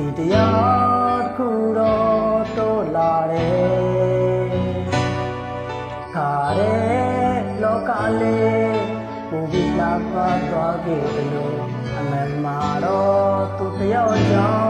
ဒီတရားတစ်ခုတော့တော်လာတယ်ခါတဲ့လောကလေးကိုပြီးလာပါသွားခဲ့တယ်လို့အမှန်မှာတော့သူတယောက်ကြောင့်